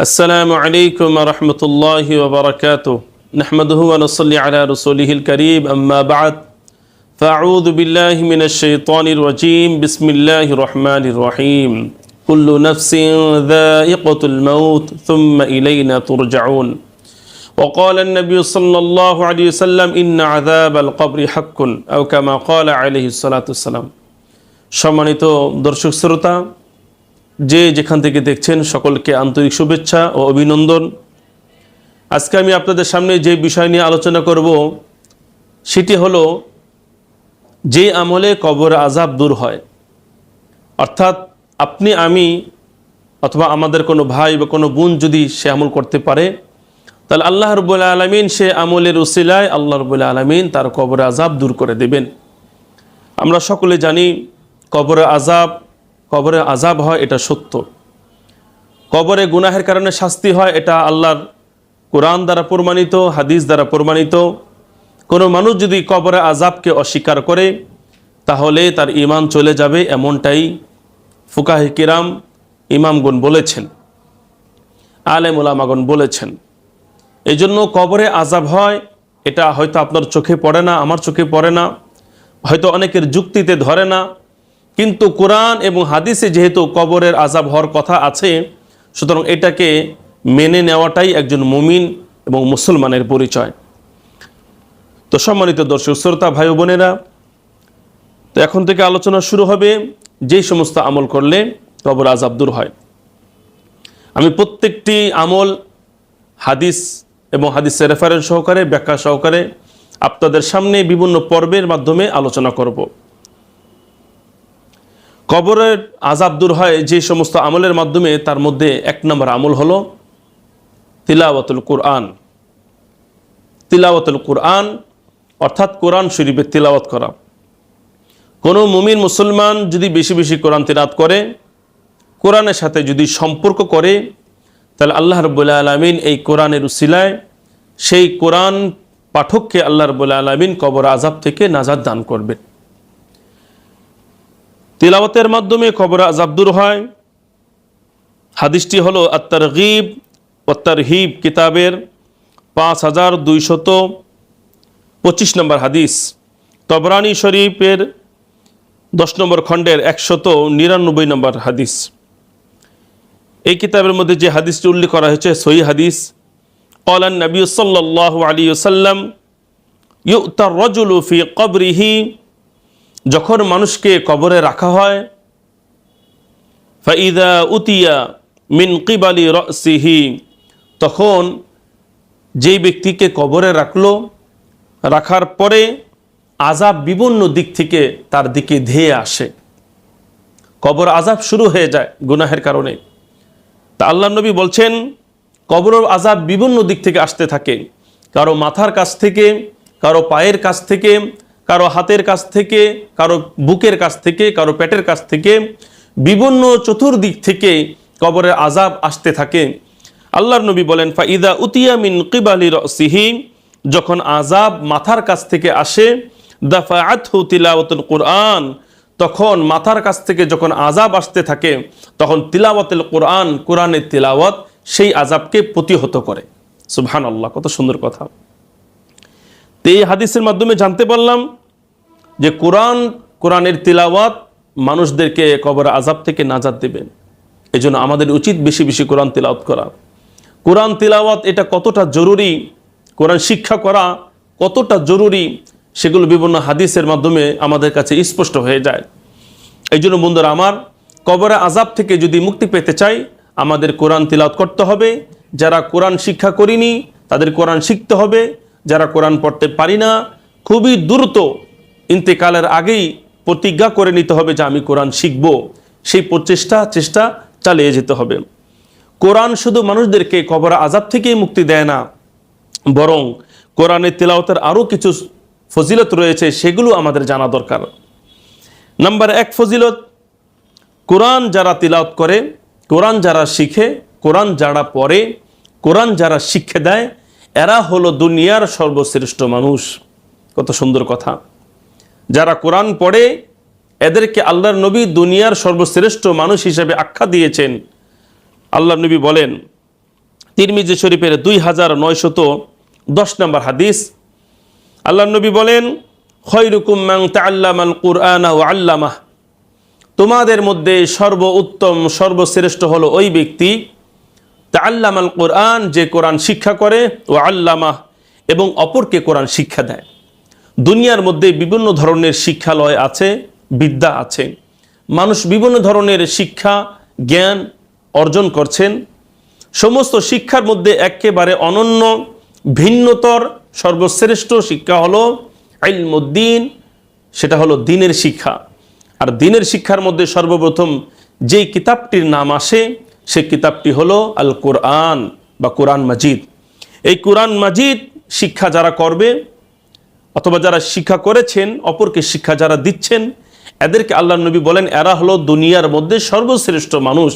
السلام عليكم ورحمة الله وبركاته نحمده ونصلي على رسوله الكريم أما بعد فأعوذ بالله من الشيطان الرجيم بسم الله الرحمن الرحيم كل نفس ذائقة الموت ثم إلينا ترجعون وقال النبي صلى الله عليه وسلم إن عذاب القبر حق أو كما قال عليه الصلاة والسلام সম্মানিত দর্শক শ্রোতা যে যেখান থেকে দেখছেন সকলকে আন্তরিক শুভেচ্ছা ও অভিনন্দন। আজকে আমি আপনাদের সামনে যে বিষয় নিয়ে আলোচনা করব, সেটি হলো যে আমলে কবর আজাব দূর হয়। অর্থাৎ আপনি, আমি অথবা আমাদের কোনো ভাই বা কোনো বোন যদি সে আমল করতে পারে, তাহলে আল্লাহ রবুল্লা আলমিন সে আমলের উসিলায় আল্লাহ রবুল্লা আলমিন তার কবর আজাব দূর করে দেবেন। আমরা সকলে জানি কবরে আজাব কবরে আজাব হয়, এটা সত্য। কবরে গুনাহের কারণে শাস্তি হয়, এটা আল্লাহর কোরআন দ্বারা প্রমাণিত, হাদিস দ্বারা প্রমাণিত। কোনো মানুষ যদি কবরে আজাবকে অস্বীকার করে, তাহলে তার ইমান চলে যাবে এমনটাই ফুকাহি কিরাম ইমামগুন বলেছেন আলেম ওলামাগন বলেছেন। এই জন্য কবরে আজাব হয়, এটা হয়তো আপনার চোখে পড়ে না, আমার চোখে পড়ে না, হয়তো অনেকের যুক্তিতে ধরে না কিন্তু কোরআন এবং হাদিসে যেহেতু কবরের আজাব হওয়ার কথা আছে, সুতরাং এটাকে মেনে নেওয়াটাই একজন মুমিন এবং মুসলমানের পরিচয়। তো সম্মানিত দর্শক, শ্রোতা, ভাই বোনেরা, তো এখন থেকে আলোচনা শুরু হবে যেই সমস্ত আমল করলে কবর আজাব দূর হয়। আমি প্রত্যেকটি আমল হাদিস এবং হাদিসের রেফারেন্স সহকারে, ব্যাখ্যা সহকারে আপনাদের সামনে বিভিন্ন পর্বের মাধ্যমে আলোচনা করব। কবরের আজাব দূর হয় যে সমস্ত আমলের মাধ্যমে, তার মধ্যে এক নম্বর আমল হল তিলাওয়াতুল কোরআন। তিলাওয়াতুল কোরআন অর্থাৎ কোরআন শরীফের তিলাওয়াত করা। কোনো মুমিন মুসলমান যদি বেশি বেশি কোরআন তিলাত করে, কোরআনের সাথে যদি সম্পর্ক করে, তাহলে আল্লাহ রবুল্লা আলমিন এই কোরআনের উসিলায় সেই কোরআন পাঠককে আল্লাহ রবুল্লা আলমিন কবর আজাব থেকে নাজাদ দান করবেন। তিলাওয়াতের মাধ্যমে কবর আজাব দূর হয়। হাদিসটি হলো আত্মার গিব অত্তার হিব কিতাবের পাঁচ হাজার দুইশত পঁচিশ নম্বর হাদিস। তবরানি শরীফের দশ নম্বর খণ্ডের একশত নিরানব্বই নম্বর হাদিস। এই কিতাবের মধ্যে যে হাদিসটি উল্লেখ করা হয়েছে, সহি হাদিস কলান নবী সাল্লাহ আলী সাল্লাম ইউতার রজুলু ফি কবরিহি যখন মানুষকে কবরে রাখা হয়, ফাইদা উতিয়া মিন কিবালি রসিহি, তখন যেই ব্যক্তিকে কবরে রাখল, রাখার পরে আজাব বিভিন্ন দিক থেকে তার দিকে ধেয়ে আসে। কবর আজাব শুরু হয়ে যায় গুনাহের কারণে। তা আল্লাহ নবী বলছেন কবর আজাব বিভিন্ন দিক থেকে আসতে থাকে। কারও মাথার কাছ থেকে, কারও পায়ের কাছ থেকে কারও হাতের কাছ থেকে, কারও বুকের কাছ থেকে, কারও পেটের কাছ থেকে, বিভিন্ন চতুর্দিক থেকে কবরের আজাব আসতে থাকে। আল্লাহর নবী বলেন, ফাইদা উতিয়া মিন কিবালি রসিহি যখন আজাব মাথার কাছ থেকে আসে দাফা তিলাওয়াতুল কোরআন তখন মাথার কাছ থেকে যখন আজাব আসতে থাকে, তখন তিলাওয়াতুল কোরআন, কোরআনের তিলাওয়াত সেই আজাবকে প্রতিহত করে। সুবহান আল্লাহ কত সুন্দর কথা। তো এই হাদিসের মাধ্যমে জানতে পারলাম যে কোরআন, কোরআনের তিলাওয়াত মানুষদেরকে কবর আজাব থেকে নাজাদ দেবেন এই জন্য আমাদের উচিত বেশি বেশি কোরআন তিলাওয়াত করা। কোরআন তিলাওয়াত এটা কতটা জরুরি? কোরআন শিক্ষা করা কতটা জরুরি? সেগুলো বিভিন্ন হাদিসের মাধ্যমে আমাদের কাছে স্পষ্ট হয়ে যায়। এই জন্য বন্ধুরা, আমার কবরে আজাব থেকে যদি মুক্তি পেতে চাই, আমাদের কোরআন তিলাওয়াত করতে হবে। যারা কোরআন শিক্ষা করিনি, তাদের কোরআন শিখতে হবে। যারা কোরআন পড়তে পারি না, খুবই দ্রুত ইন্তেকালের আগেই প্রতিজ্ঞা করে নিতে হবে যে আমি কোরআন শিখব। সেই প্রচেষ্টা, চেষ্টা চালিয়ে যেতে হবে। কোরআন শুধু মানুষদেরকে কবর আজাব থেকেই মুক্তি দেয় না, বরং কোরআনের তেলাওতের আরও কিছু ফজিলত রয়েছে, সেগুলো আমাদের জানা দরকার। নাম্বার এক ফজিলত, কোরআন যারা তিলাওত করে, কোরআন যারা শিখে, কোরআন যারা পড়ে, কোরআন যারা শিক্ষা দেয়, এরা হলো দুনিয়ার সর্বশ্রেষ্ঠ মানুষ। কত সুন্দর কথা। যারা কোরআন পড়ে, এদেরকে আল্লাহর নবী দুনিয়ার সর্বশ্রেষ্ঠ মানুষ হিসেবে আখ্যা দিয়েছেন। আল্লাহ নবী বলেন, তিরমিজি শরীফের দুই হাজার নয়শত দশ নম্বর হাদিস। আল্লাহ নবী বলেন, খৈরুকুম ম্যাং তাল্লামাল কুরআনা ও আল্লামাহ। তোমাদের মধ্যে সর্ব উত্তম সর্বশ্রেষ্ঠ হলো ওই ব্যক্তি তাল্লামাল কোরআন যে কোরআন শিক্ষা করে ও আল্লামাহ, এবং অপরকে কোরআন শিক্ষা দেয়। দুনিয়ার মধ্যে বিভিন্ন ধরনের শিক্ষালয় আছে, বিদ্যা আছে। মানুষ বিভিন্ন ধরনের শিক্ষা, জ্ঞান অর্জন করছেন। সমস্ত শিক্ষার মধ্যে একেবারে অনন্য, ভিন্নতর, সর্বশ্রেষ্ঠ শিক্ষা হলো আইলমুদ্দিন সেটা হলো দিনের শিক্ষা। আর দিনের শিক্ষার মধ্যে সর্বপ্রথম যেই কিতাবটির নাম আসে সেই কিতাবটি হলো আল কোরআন বা কোরআন মাজিদ। এই কোরআন মাজিদ শিক্ষা যারা করবে অথবা যারা শিক্ষা করেছেন, অপরকে শিক্ষা যারা দিচ্ছেন, এদেরকে আল্লাহ নবী বলেন, এরা হলো দুনিয়ার মধ্যে সর্বশ্রেষ্ঠ মানুষ।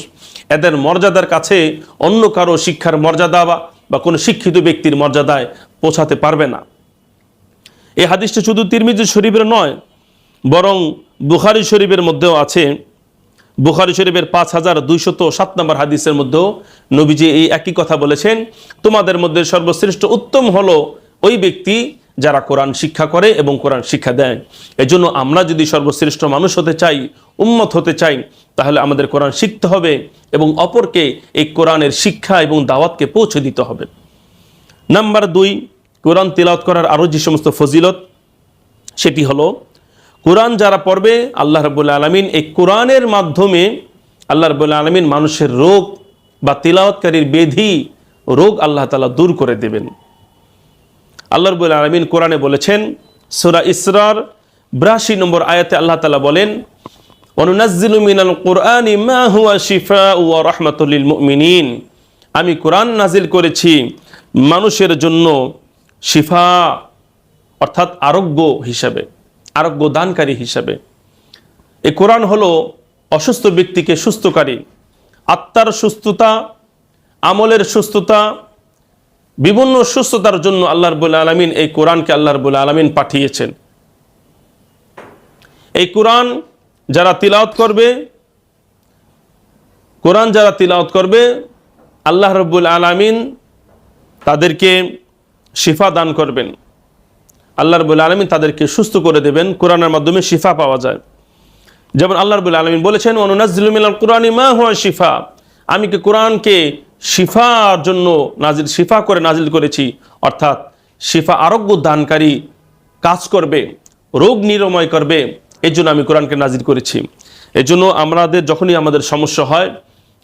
এদের মর্যাদার কাছে অন্য কারও শিক্ষার মর্যাদা বা কোনো শিক্ষিত ব্যক্তির মর্যাদায় পৌঁছাতে পারবে না। এই হাদিসটা শুধু তিরমিজি শরীফের নয়, বরং বুখারি শরীফের মধ্যেও আছে। বুখারি শরীফের পাঁচ হাজার দুইশত সাত নম্বর হাদিসের মধ্যেও নবীজি এই একই কথা বলেছেন, তোমাদের মধ্যে সর্বশ্রেষ্ঠ উত্তম হলো ওই ব্যক্তি যারা কোরআন শিক্ষা করে এবং কোরআন শিক্ষা দেয়। এজন্য আমরা যদি সর্বশ্রেষ্ঠ মানুষ হতে চাই, উম্মত হতে চাই, তাহলে আমাদের কোরআন শিখতে হবে এবং অপরকে এই কোরআনের শিক্ষা এবং দাওয়াতকে পৌঁছে দিতে হবে। নাম্বার দুই, কোরআন তিলাওয়াত করার আরও যে সমস্ত ফজিলত, সেটি হলো, কোরআন যারা পড়বে, আল্লাহ রবুল্লা আলমিন এই কোরআনের মাধ্যমে আল্লাহ রবুল্লা আলমিন মানুষের রোগ বা তিলাওয়াতকারীর বেধি রোগ আল্লাহ তালা দূর করে দেবেন। আল্লাহ রবুল্লা আলমিন কোরআনে বলেছেন, সুরা ইসরার বিরাশি নম্বর আয়াতে আল্লাহ তালা বলেন অনুনাজ্জিলু মিনাল কোরআন মা শিফা ওয়া রাহমাতুল মুমিনিন। আমি কোরআন নাজিল করেছি মানুষের জন্য শিফা, অর্থাৎ আরোগ্য হিসাবে, আরোগ্য দানকারী হিসাবে। এই কোরআন হলো অসুস্থ ব্যক্তিকে সুস্থকারী, আত্মার সুস্থতা, আমলের সুস্থতা বিভিন্ন সুস্থতার জন্য আল্লাহ রবুল আলমিন এই কোরআনকে আল্লাহ রবুল আলমিন পাঠিয়েছেন। এই কোরআন যারা তিলাওত করবে, কোরআন যারা তিলাওত করবে, আল্লাহ রব্বুল আলমিন তাদেরকে শিফা দান করবেন। আল্লাহ রবুল আলমিন তাদেরকে সুস্থ করে দেবেন, কোরআনের মাধ্যমে শিফা পাওয়া যায়। যেমন আল্লাহ রবুল আলমিন বলেছেন অনুনাজিল কোরআন মা হুয়া শিফা। আমি কি কোরআনকে শিফার জন্য নাজিল, শিফা করে নাজিল করেছি। অর্থাৎ শিফা আরোগ্য দানকারী কাজ করবে, রোগ নিরাময় করবে এই জন্য আমি কোরআনকে নাজিল করেছি। এই জন্য আমাদের, যখনই আমাদের সমস্যা হয়,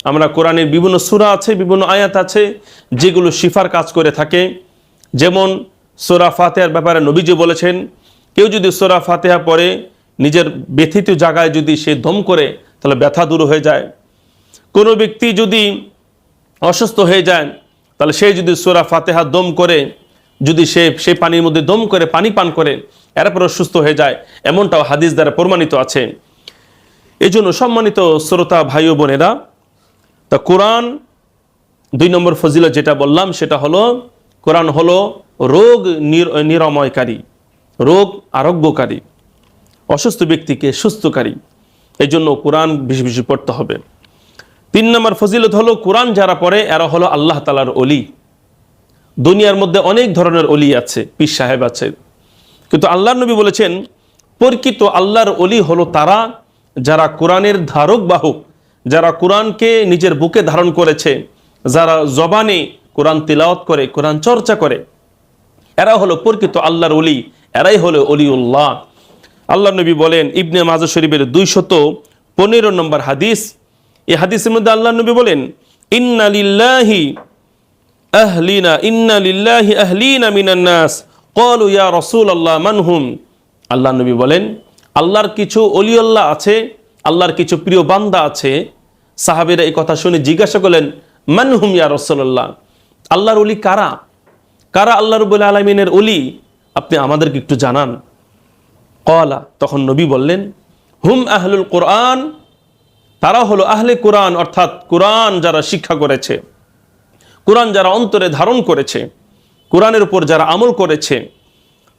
আমরা কোরআনের বিভিন্ন সুরা আছে, বিভিন্ন আয়াত আছে, যেগুলো শিফার কাজ করে থাকে। যেমন সোরা ফাতেহার ব্যাপারে নবীজি বলেছেন, কেউ যদি সোরা ফাতেহা পড়ে, নিজের ব্যথিত জায়গায় যদি সে দম করে, তাহলে ব্যথা দূর হয়ে যায়। কোনো ব্যক্তি যদি অসুস্থ হয়ে যায় তাহলে সে যদি সোরা ফাতেহা দম করে, যদি সে, সেই পানির মধ্যে দম করে, পানি পান করে এরপর সুস্থ হয়ে যায়। এমনটাও হাদিস দ্বারা প্রমাণিত আছে। এই জন্য সম্মানিত শ্রোতা ভাই ও বোনেরা, তা কোরআন দুই নম্বর ফজিলত যেটা বললাম, সেটা হলো, কোরআন হলো রোগ নির- নিরাময়কারী, রোগ আরোগ্যকারী, অসুস্থ ব্যক্তিকে সুস্থকারী। এই জন্য কোরআন বেশি বেশি পড়তে হবে। তিন নম্বর ফজিলত হলো, কোরআন যারা পড়ে, এরা হলো আল্লাহ তালার অলি দুনিয়ার মধ্যে অনেক ধরনের অলি আছে, পীর সাহেব আছে। কিন্তু আল্লাহ নবী বলেছেন পরিচিত আল্লাহর অলি হলো তারা যারা কোরআনের ধারক বাহক, যারা কোরআনকে নিজের বুকে ধারণ করেছে, যারা জবানে কোরআন তিলাওয়াত করে, কোরআন চর্চা করে। এরা হলো পরিচিত আল্লাহর অলি এরাই হলো অলিউল্লাহ আল্লাহ নবী বলেন, ইবনে মাজা শরীফের দুইশত পনেরো নম্বর হাদিস এই হাদিসের মধ্যে আল্লাহ নবী বলেন, ইন্না লিল্লাহি আহলিনা, ইন্না লিল্লাহি আহলিনা মিনান নাস। ক্বালু ইয়া রাসূলুল্লাহ মানহুম আল্লাহ নবী বলেন, আল্লাহর কিছু অলিউল্লাহ আছে, আল্লাহর কিছু প্রিয় বান্দা আছে। সাহাবীরা এই কথা শুনে জিজ্ঞাসা করলেন মানহুম ইয়া রাসূলুল্লাহ? আল্লাহর অলি কারা? কারা আল্লাহ রবুল আলমিনের অলি? আপনি আমাদেরকে একটু জানান। কলা তখন নবী বললেন, হুম আহলুল কোরআন তারা হলো আহলে কোরআন, অর্থাৎ কোরআন যারা শিক্ষা করেছে, কোরআন যারা অন্তরে ধারণ করেছে, কোরআনের উপর যারা আমল করেছে,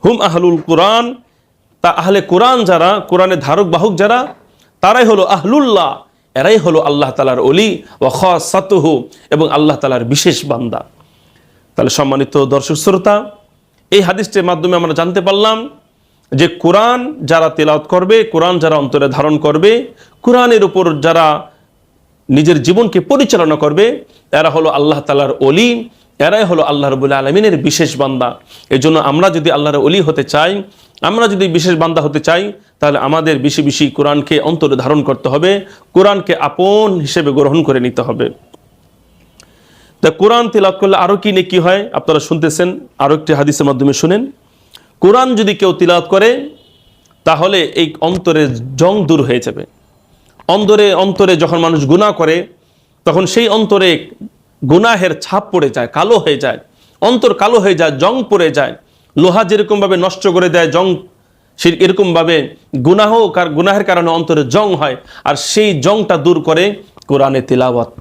হুম আহলুল কোরআন, তা আহলে কোরআন যারা কোরআনের ধারক বাহক যারা, তারাই হলো আহলুল্লাহ, এরাই হলো আল্লাহ তালার অলি ও খাসাতুহু, এবং আল্লাহ তালার বিশেষ বান্দা। তাহলে সম্মানিত দর্শক শ্রোতা, এই হাদিসটির মাধ্যমে আমরা জানতে পারলাম যে কোরআন যারা তেলাওত করবে, কোরআন যারা অন্তরে ধারণ করবে, কোরআনের উপর যারা নিজের জীবনকে পরিচালনা করবে, এরা হলো আল্লাহ তালার অলি এরাই হলো আল্লাহ রবুল্লা আলমিনের বিশেষ বান্দা। এই জন্য আমরা যদি আল্লাহর অলি হতে চাই, আমরা যদি বিশেষ বান্দা হতে চাই, তাহলে আমাদের বেশি বেশি কোরআনকে অন্তরে ধারণ করতে হবে, কোরআনকে আপন হিসেবে গ্রহণ করে নিতে হবে। তা কোরআন তেলাত করলে আরও কি নেকি হয়? আপনারা শুনতেছেন আরও একটি হাদিসের মাধ্যমে শুনেন। কোরআন যদি কেউ তিলাওয়াত করে, তাহলে এই অন্তরে জং দূর হয়ে যাবে। অন্তরে অন্তরে যখন মানুষ গুনাহ করে, তখন সেই অন্তরে গুনাহের ছাপ পড়ে যায়, কালো হয়ে যায়। অন্তর কালো হয়ে যায়, জং পড়ে যায়। লোহা যেরকমভাবে নষ্ট করে দেয়, জং সে এরকমভাবে গুনাহ গুনাহের কারণে অন্তরে জং হয়, আর সেই জংটা দূর করে কোরআনে তিলাওয়াত,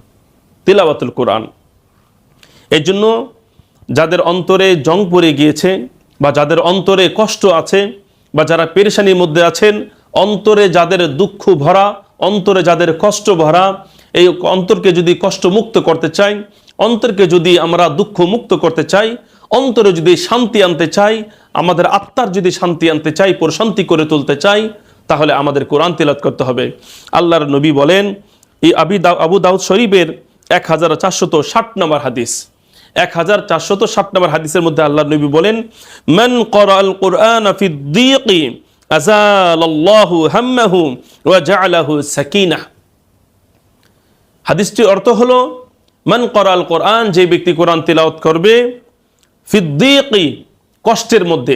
তিলাওয়াতুল কোরআন। এই জন্য যাদের অন্তরে জং পড়ে গিয়েছে বা যাদের অন্তরে কষ্ট আছে বা যারা পেরেশানির মধ্যে আছেন, অন্তরে যাদের দুঃখ ভরা, অন্তরে যাদের কষ্ট ভরা, এই অন্তরকে যদি কষ্ট মুক্ত করতে চাই, অন্তরকে যদি আমরা দুঃখ মুক্ত করতে চাই, অন্তরে যদি শান্তি আনতে চাই, আমাদের আত্মার যদি শান্তি আনতে চাই, প্রশান্তি করে তুলতে চাই, তাহলে আমাদের কোরআন তিলাত করতে হবে। আল্লাহর নবী বলেন, এই আবি আবু দাউদ শরীফের এক হাজার চারশত ষাট নম্বর হাদিস। এক হাজার চারশত ষাট নম্বর হাদিসের মধ্যে আল্লাহ নবী বলেন, মান করাল কোরআন হাদিসটির অর্থ হলো, মান করাল কোরআন, যে ব্যক্তি কোরআন তিলাওয়াত করবে ফিদ্দিকি কষ্টের মধ্যে,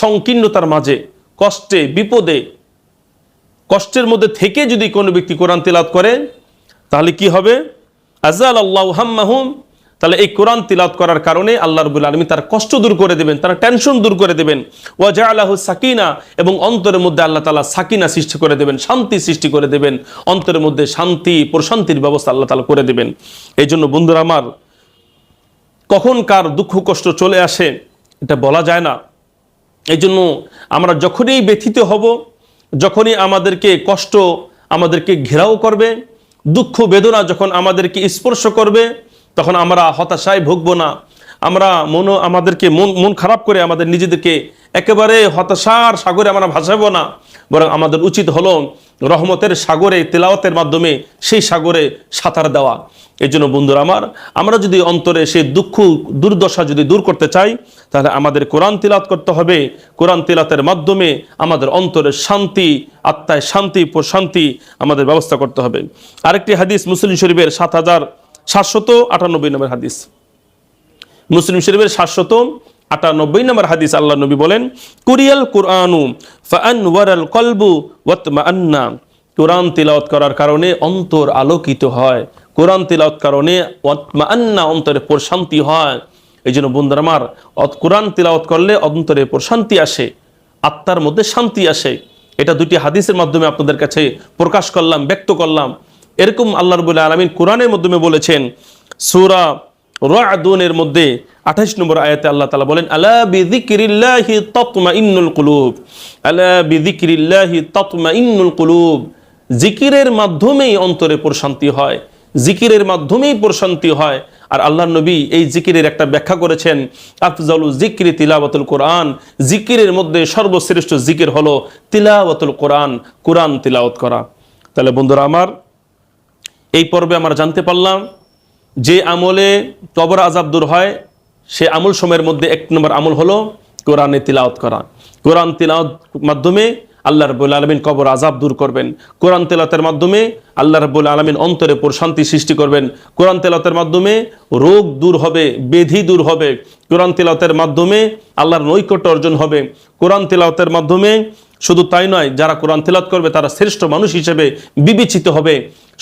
সংকীর্ণতার মাঝে, কষ্টে, বিপদে, কষ্টের মধ্যে থেকে যদি কোনো ব্যক্তি কোরআন তিলাত করে, তাহলে কি হবে? আজাল আল্লাহ হাম্মাহুম তাহলে এই কোরআন তিলাত করার কারণে আল্লাহ রবুল আলমী তার কষ্ট দূর করে দেবেন, তার টেনশন দূর করে দেবেন। ওয়া আল্লাহ সাকিনা, এবং অন্তরের মধ্যে আল্লাহ তালা সাকিনা সৃষ্টি করে দেবেন, শান্তি সৃষ্টি করে দেবেন, অন্তরের মধ্যে শান্তি, প্রশান্তির ব্যবস্থা আল্লাহ তালা করে দেবেন। এই জন্য বন্ধুরা আমার, কখন কার দুঃখ কষ্ট চলে আসে, এটা বলা যায় না। এই জন্য আমরা যখনই ব্যথিত হব, যখনই আমাদেরকে কষ্ট আমাদেরকে ঘেরাও করবে, দুঃখ বেদনা যখন আমাদেরকে স্পর্শ করবে তখন আমরা হতাশায় ভুগব না। আমরা মন আমাদেরকে মন মন খারাপ করে আমাদের নিজেদেরকে একেবারে হতাশার সাগরে আমরা ভাসাবো না। বরং আমাদের উচিত হলো রহমতের সাগরে, তেলাওয়াতের মাধ্যমে সেই সাগরে সাঁতার দেওয়া। এই জন্য বন্ধুরা আমার, আমরা যদি অন্তরে সেই দুঃখ, দুর্দশা যদি দূর করতে চাই, তাহলে আমাদের কোরআন তিলাত করতে হবে। কোরআন তিলাতের মাধ্যমে আমাদের অন্তরের শান্তি, আত্মায় শান্তি, প্রশান্তি আমাদের ব্যবস্থা করতে হবে। আরেকটি হাদিস মুসলিম শরীফের সাত হাজার সাতশত আটানব্বই নম্বর হাদিস। মুসলিম শরীফের সাতশত আটানব্বই নম্বর হাদিস আল্লাহ নবী বলেন, কুরিয়াল কুরআনু ফাআন ওয়ারাল কলবু ওয়াতমা আন্না কোরআন তিলাওয়াত করার কারণে অন্তর আলোকিত হয়। কোরআন তিলাওয়াত কারণে আন্না অন্তরে প্রশান্তি হয়। এই জন্য বন্ধুরা আমার কোরআন তিলাওয়াত করলে অন্তরে প্রশান্তি আসে, আত্মার মধ্যে শান্তি আসে। এটা দুটি হাদিসের মাধ্যমে আপনাদের কাছে প্রকাশ করলাম, ব্যক্ত করলাম। এরকম আল্লাহ রবুল্লাহ আলমিন কোরআনের মাধ্যমে বলেছেন, সূরা রাদুনের মধ্যে আঠাশ নম্বর আয়াতে আল্লাহ তালা বলেন, আলা বিযিকরিল্লাহি তাতমাইন্নুল কুলুব। আলা বিযিকরিল্লাহি তাতমাইন্নুল কুলুব। জিকিরের মাধ্যমেই অন্তরে প্রশান্তি হয়, জিকিরের মাধ্যমেই প্রশান্তি হয়। আর আল্লাহ নবী এই জিকিরের একটা ব্যাখ্যা করেছেন, আফজালু জিক্রি তিলাওয়াতুল কোরআন। জিকিরের মধ্যে সর্বশ্রেষ্ঠ জিকির হলো তিলাওয়াতুল কোরআন কোরআন তিলাওয়াত করা। তাহলে বন্ধুরা আমার এই পর্বে আমরা জানতে পারলাম যে আমলে কবর আজাব দূর হয়, সে আমল সময়ের মধ্যে এক নম্বর আমল হলো কোরআনে তিলাওত করা। কোরআন তিলাওত মাধ্যমে আল্লাহ রবুল আলমিন কবর আজাব দূর করবেন। কোরআন তেলাতের মাধ্যমে আল্লাহ রবুল আলমিন অন্তরে প্রশান্তি সৃষ্টি করবেন। কোরআন তেলাতের মাধ্যমে রোগ দূর হবে, বেধি দূর হবে। কোরআন তেলাতের মাধ্যমে আল্লাহর নৈকট্য অর্জন হবে। কোরআন তেলাওয়াতের মাধ্যমে শুধু তাই নয়, যারা কোরআন তেলাত করবে, তারা শ্রেষ্ঠ মানুষ হিসেবে বিবেচিত হবে।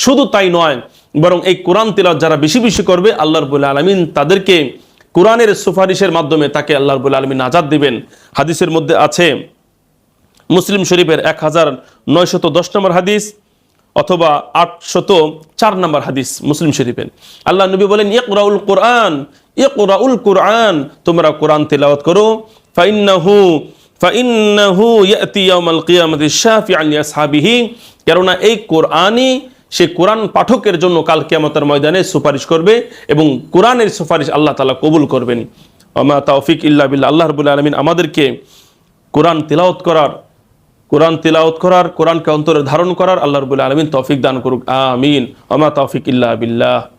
শুধু তাই নয়, বরং এই কোরআন তেলাত যারা বেশি বেশি করবে, আল্লাহ রবুল আলমিন তাদেরকে কোরআনের সুপারিশের মাধ্যমে তাকে আল্লাহ রবুল আলমিন আজাদ দিবেন। হাদিসের মধ্যে আছে মুসলিম শরীফের এক হাজার নয়শত দশ নম্বর হাদিস অথবা আটশত চার নম্বর হাদিস মুসলিম শরীফের। আল্লাহ নবী বলেন, ইকরাউল কোরআন ইকরাউল কোরআন, তোমরা কোরআন তেলাওয়াত করো। ফাইন্নাহু ফাইন্নাহু ইয়াতি ইয়াউমাল কিয়ামতি শাফিআন লিআসহাবিহি কেননা এই কোরআনই সে কোরআন পাঠকের জন্য কাল কিয়ামতের ময়দানে সুপারিশ করবে এবং কোরআনের সুপারিশ আল্লাহ তালা কবুল করবেন। আমা তৌফিক ইল্লা বিল্লাহ। আল্লাহ রবুল্লা আলমিন আমাদেরকে কোরআন তিলাওত করার কোরআন তিলাওত করার, কোরআনকে অন্তরে ধারণ করার আল্লাহ রবুল্লা আলমিন তৌফিক দান করুক, আমিন। আমা তৌফিক ইল্লা বিল্লাহ।